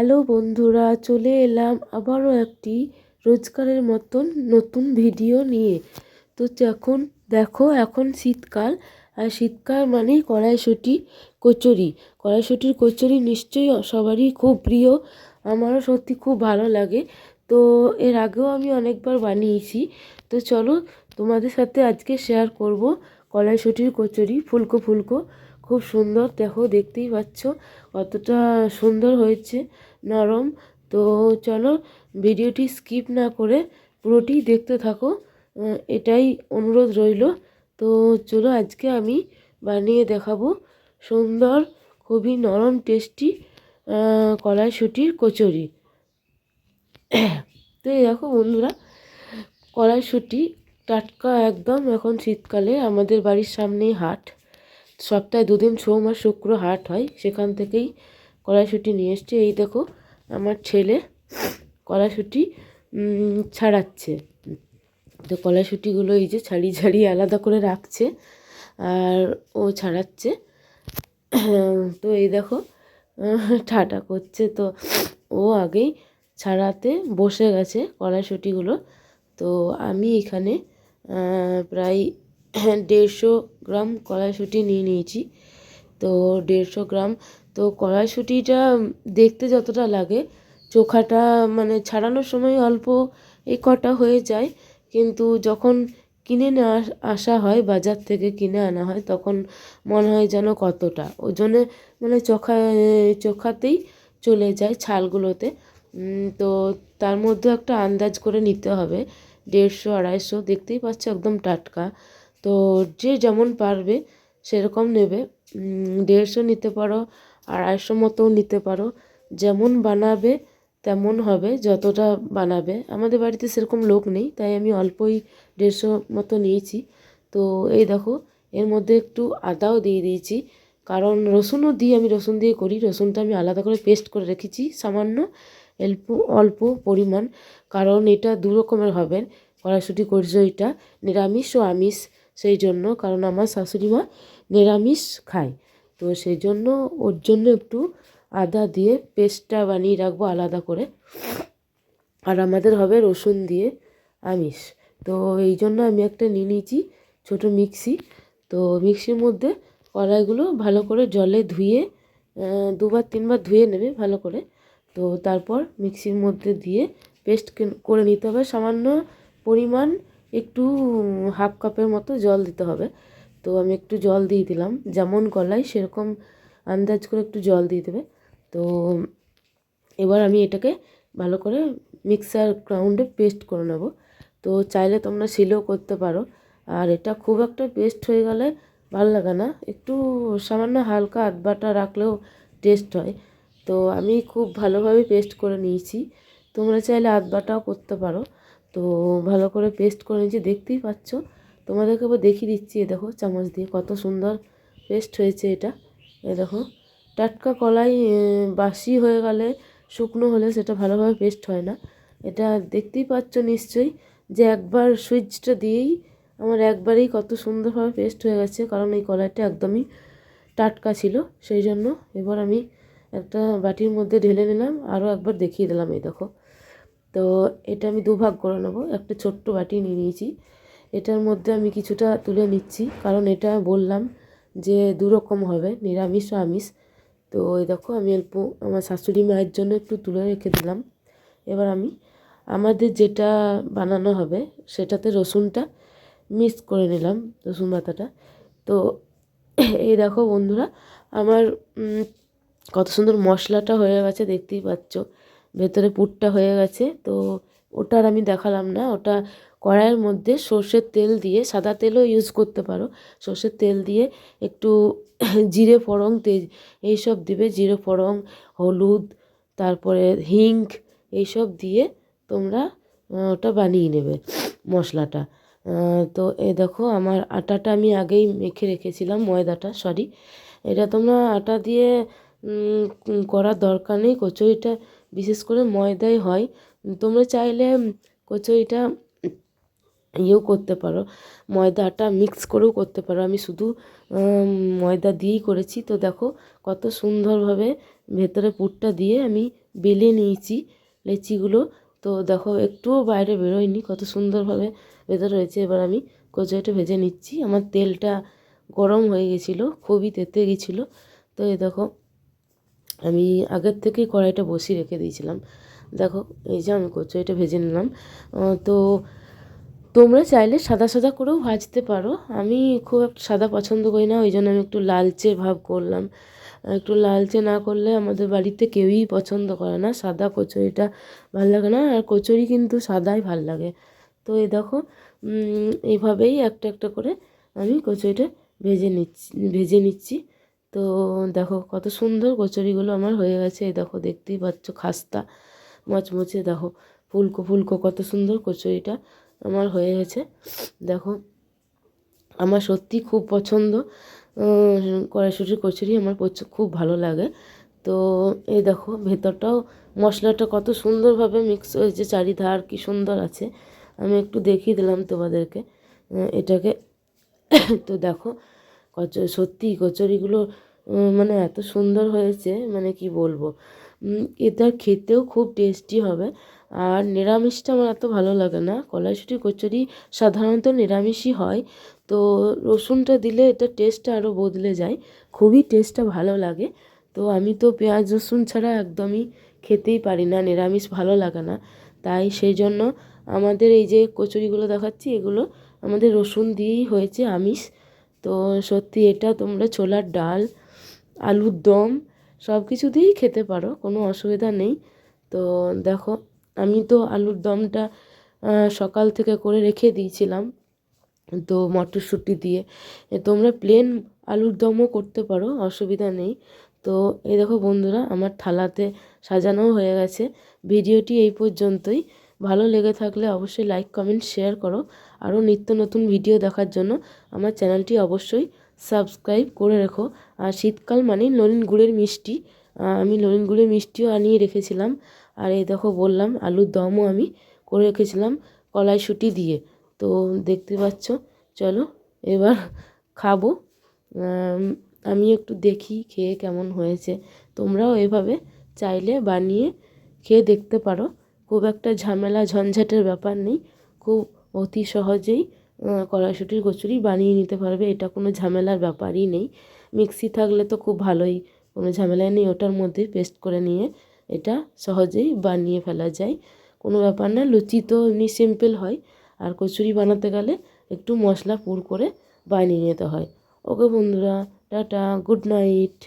Hello বন্ধুরা, চলে এলাম আবারও একটি রোজকারের মতন নতুন ভিডিও নিয়ে। তো এখন দেখো, এখন শীতকাল, আর শীতকাল মানেই কড়াইশুঁটি, কচুরি। কড়াইশুঁটির কচুরি নিশ্চয়ই সবারই খুব প্রিয়, আমারও সত্যি খুব ভালো লাগে। তো এর আগেও আমি অনেকবার বানিয়েছি। তো চলো তোমাদের সাথে আজকে শেয়ার করব কড়াইশুঁটির কচুরি, ফুলকো ফুলকো। খুব সুন্দর, দেখো, দেখতেই পাচ্ছ কতটা সুন্দর হয়েছে, নরম। তো চলো, ভিডিওটি স্কিপ না করে পুরোটি দেখতে থাকো। এটাই অনুরোধ রইল। তো চলো, আজকে আমি বানিয়ে দেখাবো সুন্দর, খুবই নরম, টেস্টি কড়াইশুঁটির কচুরি। তো দেখো বন্ধুরা কড়াইশুঁটি টাটকা একদম এখন শীতকালে আমাদের বাড়ির সামনেই হাট। সপ্তাহে দুদিন সোম আর শুক্র হাট হয়, সেখান থেকেই কড়াইশুঁটি নিয়ে এসছে। এই দেখো, আমার ছেলে কড়াইশুঁটি ছাড়াচ্ছে। তো কড়াইশুঁটিগুলো এই যে ছাড়িয়ে ছাড়িয়ে আলাদা করে রাখছে, আর ও ছাড়াচ্ছে। তো এই দেখো, ঠাটা করছে। তো ও আগেই ছাড়াতে বসে গেছে কড়াইশুঁটিগুলো। তো আমি এখানে প্রায় দেড়শো গ্রাম কড়াইশুঁটি নিয়ে নিয়েছি। তো দেড়শো গ্রাম, তো কড়াইশুঁটিটা দেখতে যতটা লাগে, চোখাটা মানে ছাড়ানোর সময় অল্প এই কটা হয়ে যায়। কিন্তু যখন কিনে নেওয়া আসা হয়, বাজার থেকে কিনে আনা হয়, তখন মনে হয় যেন কতটা। ওজনে মানে চোখা, চোখাতেই চলে যায় ছালগুলোতে। তো তার মধ্যে একটা আন্দাজ করে নিতে হবে। দেড়শো, আড়াইশো, দেখতেই পাচ্ছ একদম টাটকা। তো যে যেমন পারবে সেরকম নেবে। দেড়শো নিতে পারো, আড়াইশো মতো নিতে পারো। যেমন বানাবে তেমন হবে, যতটা বানাবে। আমাদের বাড়িতে সেরকম লোক নেই, তাই আমি অল্পই দেড়শো মতো নিয়েছি। তো এই দেখো, এর মধ্যে একটু আদাও দিয়ে দিয়েছি। কারণ রসুনও দিই আমি রসুন দিয়ে করি, রসুনটা আমি আলাদা করে পেস্ট করে রেখেছি, সামান্য অল্প অল্প পরিমাণ। কারণ এটা দু রকমের হবে কড়াইশুটি, এটা নিরামিষ ও আমিষ। সেই জন্য, কারণ আমার শাশুড়ি মা নিরামিষ খায়। তো সেই জন্য, ওর জন্য একটু আদা দিয়ে পেস্টটা বানিয়ে রাখব আলাদা করে। আর আমাদের হবে রসুন দিয়ে আমিষ। তো এই জন্য আমি একটা নিয়ে নিয়েছি ছোটো মিক্সি। তো মিক্সির মধ্যে কড়াইগুলো ভালো করে জলে ধুয়ে দুবার তিনবার ধুয়ে নেবে ভালো করে। তো তারপর মিক্সির মধ্যে দিয়ে পেস্ট করে নিতে হবে। সামান্য পরিমাণ একটু, হাফ কাপের মতো জল দিতে হবে। তো আমি একটু জল দিয়ে দিলাম। যেমন গলায় সেরকম আন্দাজ করে একটু জল দিয়ে দেবে। তো এবার আমি এটাকে ভালো করে মিক্সার গ্রাউন্ডে পেস্ট করে নেব। তো চাইলে তোমরা শিলেও করতে পারো। আর এটা খুব একটা পেস্ট হয়ে গেলে ভালো লাগে না। একটু সামান্য হালকা আধ বাটা রাখলেও টেস্ট হয়। তো আমি খুব ভালোভাবে পেস্ট করে নিয়েছি। তোমরা চাইলে আধ বাটাও করতে পারো। তো ভালো করে পেস্ট করে নিয়েছি, দেখতেই পাচ্ছ। তোমাদেরকে আবার দেখিয়ে দিচ্ছি, এ দেখো চামচ দিয়ে কত সুন্দর পেস্ট হয়েছে এটা। এ দেখো, টাটকা কলাই বাসি হয়ে গেলে, শুকনো হলে সেটা ভালোভাবে পেস্ট হয় না। এটা দেখতেই পাচ্ছ নিশ্চয়ই যে একবার সুইচটা দিয়েই আমার একবারেই কত সুন্দরভাবে পেস্ট হয়ে গেছে, কারণ এই কলাইটা একদমই টাটকা ছিল। সেই জন্য এবার আমি একটা বাটির মধ্যে ঢেলে নিলাম, আরও একবার দেখিয়ে দিলাম, এই দেখো। তো এটা আমি দুভাগ করে নেব। একটা ছোট্ট বাটি নিয়ে নিয়েছি। এটার মধ্যে আমি কিছুটা তুলে নিচ্ছি, কারণ এটা বললাম যে দু রকম হবে, নিরামিষ ও আমিষ। তো ওই দেখো, আমি অল্প আমার শাশুড়ি মায়ের জন্য একটু তুলে রেখে দিলাম। এবার আমি আমাদের যেটা বানানো হবে, সেটাতে রসুনটা মিক্স করে নিলাম, রসুন বাটাটা। তো এই দেখো বন্ধুরা, আমার কত সুন্দর মশলাটা হয়ে গেছে, দেখতেই পাচ্ছ। ভেতরে পুরটা হয়ে গেছে। তো ওটার আমি দেখালাম না। ওটা কড়াইয়ের মধ্যে সর্ষের তেল দিয়ে সাদা তেলও ইউজ করতে পারো। সর্ষের তেল দিয়ে একটু জিরে, ফোড়ন, তেজ, এইসব দিবে। জিরে, ফোড়ন, হলুদ, তারপরে হিং, এইসব দিয়ে তোমরা ওটা বানিয়ে নেবে মশলাটা। তো এ দেখো আমার আটাটা আমি আগেই মেখে রেখেছিলাম, ময়দাটা সরি এটা তোমরা আটা দিয়ে করার দরকার নেই। কচুরিটা বিশেষ করে ময়দাই হয়। তোমরা চাইলে কচুরিটা ইয়েও করতে পারো ময়দা আটা মিক্স করেও করতে পারো। আমি শুধু ময়দা দিয়েই করেছি। তো দেখো কত সুন্দরভাবে ভেতরে পুরটা দিয়ে আমি বেলে নিয়েছি লেচিগুলো। তো দেখো একটুও বাইরে বেরোয়নি, কত সুন্দরভাবে ভেতরে রয়েছে। এবার আমি কচুরিটা ভেজে নিচ্ছি। আমার তেলটা গরম হয়ে গেছিল, খুবই তেতে গেছিল। তো এই দেখো আমি আগের থেকেই কড়াইটা বসিয়ে রেখে দিয়েছিলাম। দেখো, এই যে আমি কচুরিটা ভেজে নিলাম। তো তোমরা চাইলে সাদা সাদা করেও ভাজতে পারো। আমি খুব একটা সাদা পছন্দ করি না, ওই জন্য আমি একটু লালচে ভাব করলাম। একটু লালচে না করলে আমাদের বাড়িতে কেউই পছন্দ করে না। সাদা কচুরিটা ভালো লাগে না, আর কচুরি কিন্তু সাদাই ভালো লাগে। তো এই দেখো এইভাবেই একটা একটা করে আমি কচুরিটা ভেজে নিচ্ছি ভেজে নিচ্ছি। তো দেখো কত সুন্দর কচুরিগুলো আমার হয়ে গেছে, এই দেখো দেখতেই পাচ্ছ খাস্তা মচমচে, দেখো ফুলকো ফুলকো কত সুন্দর কচুরিটা আমার হয়ে গেছে। দেখো আমার সত্যি খুব পছন্দ কড়াইশুটির কচুরি আমার খুব ভালো লাগে। তো এই দেখো ভেতরটাও মশলাটা কত সুন্দরভাবে মিক্স হয়েছে, চারিধার কি সুন্দর আছে। আমি একটু দেখিয়ে দিলাম তোমাদেরকে এটাকে। তো দেখো কচ, সত্যি কচুরিগুলো মানে এত সুন্দর হয়েছে মানে কি বলব? এটা খেতেও খুব টেস্টি হবে। আর নিরামিষটা আমার এত ভালো লাগে না। কড়াইশুঁটি কচুরি সাধারণত নিরামিষই হয়। তো রসুনটা দিলে এটা টেস্টটা আরও বদলে যায়। খুবই টেস্টটা ভালো লাগে। তো আমি তো পেঁয়াজ, রসুন ছাড়া একদমই খেতেই পারি না। নিরামিষ ভালো লাগে না। তাই সেই জন্য আমাদের এই যে কচুরিগুলো দেখাচ্ছি, এগুলো আমাদের রসুন দিয়েই হয়েছে আমিষ। তো সত্যি এটা তোমরা ছোলার ডাল, আলুর দম সব কিছু দিয়েই খেতে পারো, কোনো অসুবিধা নেই। তো দেখো, আমি তো আলুর দমটা সকাল থেকে করে রেখে দিয়েছিলাম, তো মটরশুঁটি দিয়ে। তোমরা প্লেন আলুর দমও করতে পারো, অসুবিধা নেই। তো এই দেখো বন্ধুরা, আমার থালাতে সাজানো হয়ে গেছে। ভিডিওটি এই পর্যন্তই। ভালো লেগে থাকলে অবশ্যই লাইক কমেন্ট শেয়ার করো। আরও নিত্য নতুন ভিডিও দেখার জন্য আমার চ্যানেলটি অবশ্যই সাবস্ক্রাইব করে রেখো। আর শীতকাল মানে নলিন গুড়ের মিষ্টি। আমি নলিন গুড়ের মিষ্টিও আনিয়ে রেখেছিলাম। আর এই দেখো বললাম, আলুর দমও আমি করে রেখেছিলাম কলাইশুঁটি দিয়ে। তো দেখতে পাচ্ছ, চলো এবার খাব। আমি একটু দেখি খেয়ে কেমন হয়েছে। তোমরাও এভাবে চাইলে বানিয়ে খেয়ে দেখতে পারো। খুব একটা ঝামেলা, ঝঞ্ঝাটের ব্যাপার নেই। খুব অতি সহজেই কড়াইশুঁটির কচুরি বানিয়ে নিতে পারবে, এটা কোনো ঝামেলার ব্যাপারই নেই। মিক্সি থাকলে তো খুব ভালোই, কোনো ঝামেলা নেই, ওটার মধ্যে পেস্ট করে নিয়ে এটা সহজেই বানিয়ে ফেলা যায়। কোনো ব্যাপার না, লুচি তো এমনি সিম্পল হয়, আর কচুরি বানাতে গেলে একটু মশলা পুর করে বানিয়ে নিতে হয়। ওকে বন্ধুরা, টাটা, গুড নাইট।